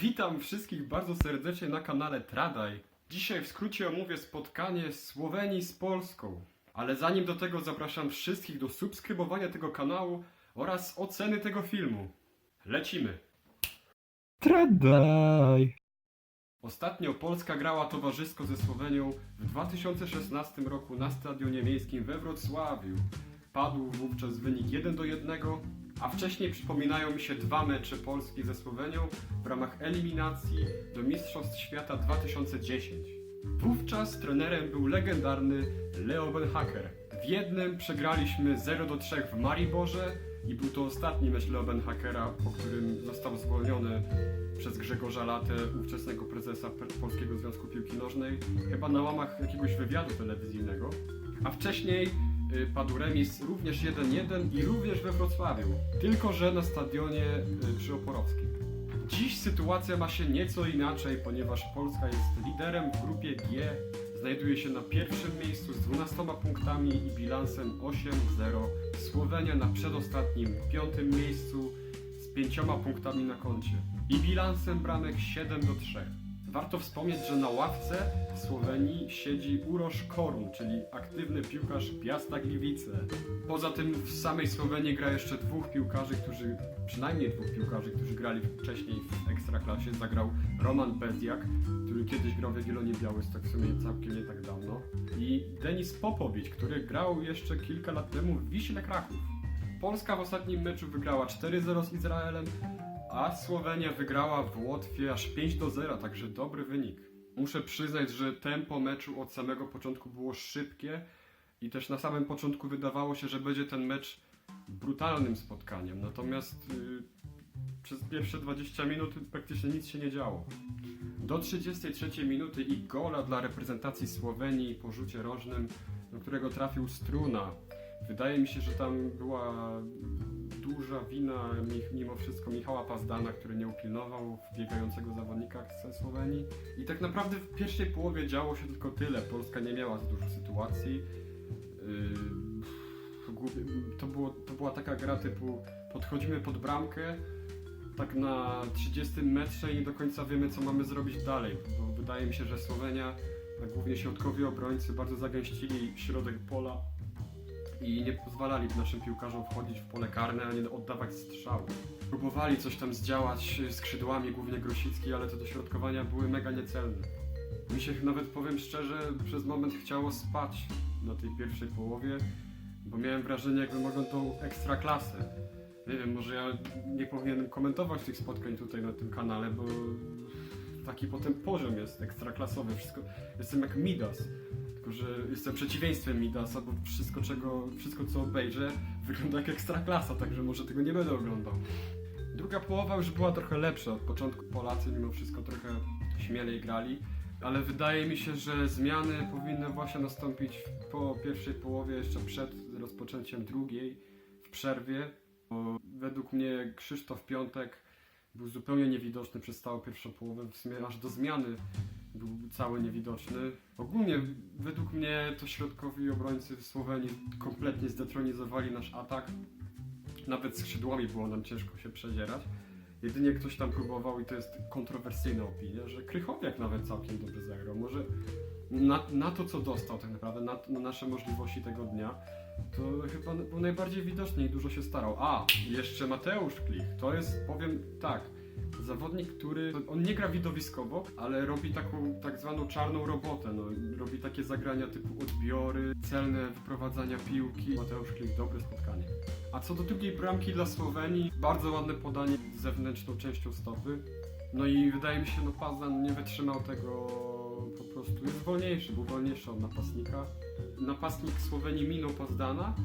Witam wszystkich bardzo serdecznie na kanale Tradaj. Dzisiaj w skrócie omówię spotkanie Słowenii z Polską. Ale zanim do tego zapraszam wszystkich do subskrybowania tego kanału oraz oceny tego filmu. Lecimy! Tradaj. Ostatnio Polska grała towarzysko ze Słowenią w 2016 roku na stadionie miejskim we Wrocławiu. Padł wówczas wynik 1 do 1, a wcześniej przypominają mi się dwa mecze Polski ze Słowenią w ramach eliminacji do Mistrzostw Świata 2010. Wówczas trenerem był legendarny Leo Benhaker. W jednym przegraliśmy 0 do 3 w Mariborze i był to ostatni mecz Leo Benhakera, po którym został zwolniony przez Grzegorza Latę, ówczesnego prezesa Polskiego Związku Piłki Nożnej, chyba na łamach jakiegoś wywiadu telewizyjnego. A wcześniej padł remis również 1-1 i również we Wrocławiu, tylko że na stadionie y, przy Oporowskim. Dziś sytuacja ma się nieco inaczej, ponieważ Polska jest liderem w grupie G, znajduje się na pierwszym miejscu z 12 punktami i bilansem 8-0. Słowenia na przedostatnim, piątym miejscu z pięcioma punktami na koncie i bilansem bramek 7 do 3. Warto wspomnieć, że na ławce w Słowenii siedzi Urosz Korun, czyli aktywny piłkarz Piasta Gliwice. Poza tym w samej Słowenii gra jeszcze dwóch piłkarzy, którzy, przynajmniej dwóch piłkarzy, którzy grali wcześniej w Ekstraklasie. Zagrał Roman Bezjak, który kiedyś grał w Jagiellonie Białystok, w sumie całkiem nie tak dawno. I Denis Popowicz, który grał jeszcze kilka lat temu w Wiśle Kraków. Polska w ostatnim meczu wygrała 4-0 z Izraelem, a Słowenia wygrała w Łotwie aż 5 do 0, także dobry wynik. Muszę przyznać, że tempo meczu od samego początku było szybkie i też na samym początku wydawało się, że będzie ten mecz brutalnym spotkaniem. Natomiast y, przez pierwsze 20 minut praktycznie nic się nie działo. Do 33 minuty i gola dla reprezentacji Słowenii po rzucie rożnym, do którego trafił Struna. Wydaje mi się, że tam była duża wina mi- mimo wszystko Michała Pazdana, który nie upilnował biegającego zawodnika ze Słowenii. I tak naprawdę w pierwszej połowie działo się tylko tyle. Polska nie miała za dużo sytuacji. Yy, To, było, to była taka gra typu podchodzimy pod bramkę, tak na 30 metrze i nie do końca wiemy co mamy zrobić dalej, bo wydaje mi się, że Słowenia, a głównie środkowi obrońcy bardzo zagęścili środek pola i nie pozwalali naszym piłkarzom wchodzić w pole karne, a nie oddawać strzału. Próbowali coś tam zdziałać skrzydłami, głównie Grosicki, ale te dośrodkowania były mega niecelne. Mi się nawet, powiem szczerze, przez moment chciało spać na tej pierwszej połowie, bo miałem wrażenie, jakbym oglądał ekstra klasę. Nie wiem, może ja nie powinienem komentować tych spotkań tutaj na tym kanale, bo taki potem poziom jest ekstraklasowy. Wszystko, jestem jak Midas, że jestem przeciwieństwem Midasa, bo wszystko, czego, wszystko co obejrzę wygląda jak ekstraklasa, także może tego nie będę oglądał. Druga połowa już była trochę lepsza. Od początku Polacy mimo wszystko trochę śmielej grali, ale wydaje mi się, że zmiany powinny właśnie nastąpić po pierwszej połowie, jeszcze przed rozpoczęciem drugiej, w przerwie. Bo według mnie Krzysztof Piątek był zupełnie niewidoczny przez całą pierwszą połowę, w sumie aż do zmiany był cały niewidoczny. Ogólnie według mnie to środkowi obrońcy w Słowenii kompletnie zdetronizowali nasz atak. Nawet skrzydłami było nam ciężko się przedzierać. Jedynie ktoś tam próbował i to jest kontrowersyjna opinia, że Krychowiak nawet całkiem dobrze zagrał. Może na, na to, co dostał tak naprawdę, na, na nasze możliwości tego dnia, to chyba był najbardziej widoczny i dużo się starał. A, jeszcze Mateusz Klich. To jest, powiem tak, zawodnik, który, on nie gra widowiskowo, ale robi taką tak zwaną czarną robotę. No, robi takie zagrania typu odbiory, celne wyprowadzania piłki. Mateusz Klich, dobre spotkanie. A co do drugiej bramki dla Słowenii, bardzo ładne podanie z zewnętrzną częścią stopy. No i wydaje mi się, no Pazdan nie wytrzymał tego po prostu. Jest wolniejszy, był wolniejszy od napastnika. Napastnik Słowenii minął Pazdana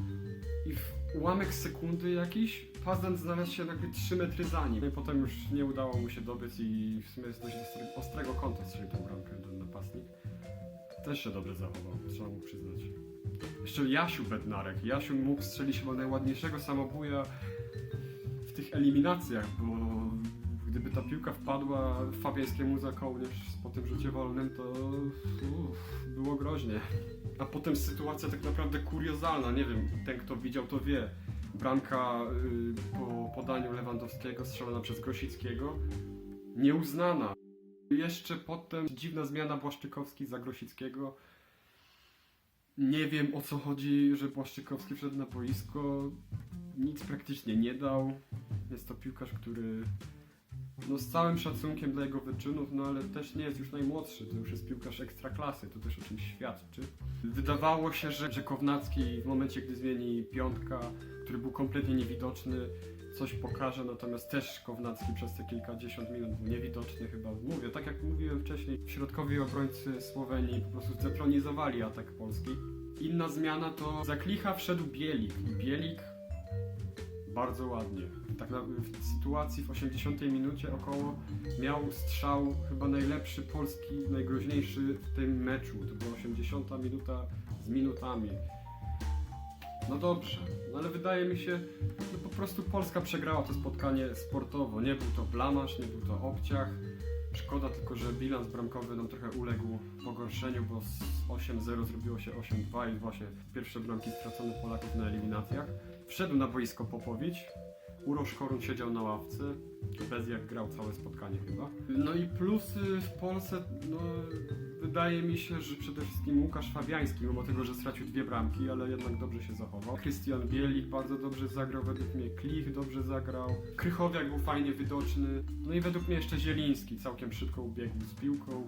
i ułamek sekundy jakiś Pazdan znalazł się nagle 3 metry za nim. No i potem już nie udało mu się dobyć i w sumie z dość ostrego kąta strzelił tę bramkę ten napastnik. Też się dobrze zachował, trzeba mu przyznać. Jeszcze Jasiu Bednarek. Jasiu mógł strzelić chyba najładniejszego samobuja w tych eliminacjach, bo gdyby ta piłka wpadła Fabiańskiemu za kołnierz po tym rzucie wolnym, to uff, było groźnie. A potem sytuacja tak naprawdę kuriozalna, nie wiem, ten kto widział to wie. Bramka y, po podaniu Lewandowskiego strzelona przez Grosickiego. Nieuznana. Jeszcze potem dziwna zmiana Błaszczykowski za Grosickiego. Nie wiem o co chodzi, że Błaszczykowski wszedł na boisko. Nic praktycznie nie dał. Jest to piłkarz, który no z całym szacunkiem dla jego wyczynów, no ale też nie jest już najmłodszy, to już jest piłkarz ekstraklasy, to też o czymś świadczy. Wydawało się, że, że Kownacki w momencie, gdy zmieni piątka, który był kompletnie niewidoczny, coś pokaże, natomiast też Kownacki przez te kilkadziesiąt minut był niewidoczny chyba. Mówię, tak jak mówiłem wcześniej, środkowi obrońcy Słowenii po prostu zdetronizowali atak Polski. Inna zmiana to za Klicha wszedł Bielik Bielik bardzo ładnie. Tak na, w sytuacji w 80 minucie około miał strzał chyba najlepszy polski, najgroźniejszy w tym meczu. To była 80 minuta z minutami. No dobrze, no ale wydaje mi się, że po prostu Polska przegrała to spotkanie sportowo. Nie był to blamasz, nie był to obciach. Szkoda tylko, że bilans bramkowy nam trochę uległ pogorszeniu, bo z 8-0 zrobiło się 8-2 i właśnie pierwsze bramki stracone Polaków na eliminacjach. Wszedł na boisko Popowicz. Urosz Korun siedział na ławce. Bez jak grał całe spotkanie chyba. No i plusy w Polsce, no wydaje mi się, że przede wszystkim Łukasz Fabiański, mimo tego, że stracił dwie bramki, ale jednak dobrze się zachował. Krystian Bielik bardzo dobrze zagrał, według mnie Klich dobrze zagrał. Krychowiak był fajnie widoczny. No i według mnie jeszcze Zieliński całkiem szybko ubiegł z piłką.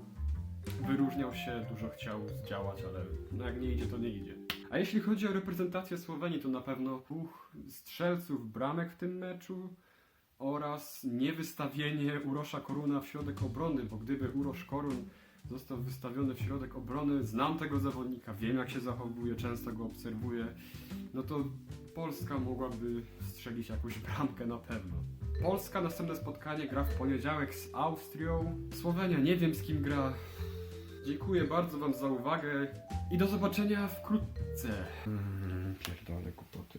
Wyróżniał się, dużo chciał zdziałać, ale no jak nie idzie, to nie idzie. A jeśli chodzi o reprezentację Słowenii, to na pewno dwóch strzelców bramek w tym meczu oraz niewystawienie Urosza Koruna w środek obrony, bo gdyby Urosz Korun został wystawiony w środek obrony, znam tego zawodnika, wiem jak się zachowuje, często go obserwuję, no to Polska mogłaby strzelić jakąś bramkę na pewno. Polska następne spotkanie gra w poniedziałek z Austrią. Słowenia nie wiem z kim gra. Dziękuję bardzo Wam za uwagę i do zobaczenia wkrótce. Mm, pierdolę głupoty.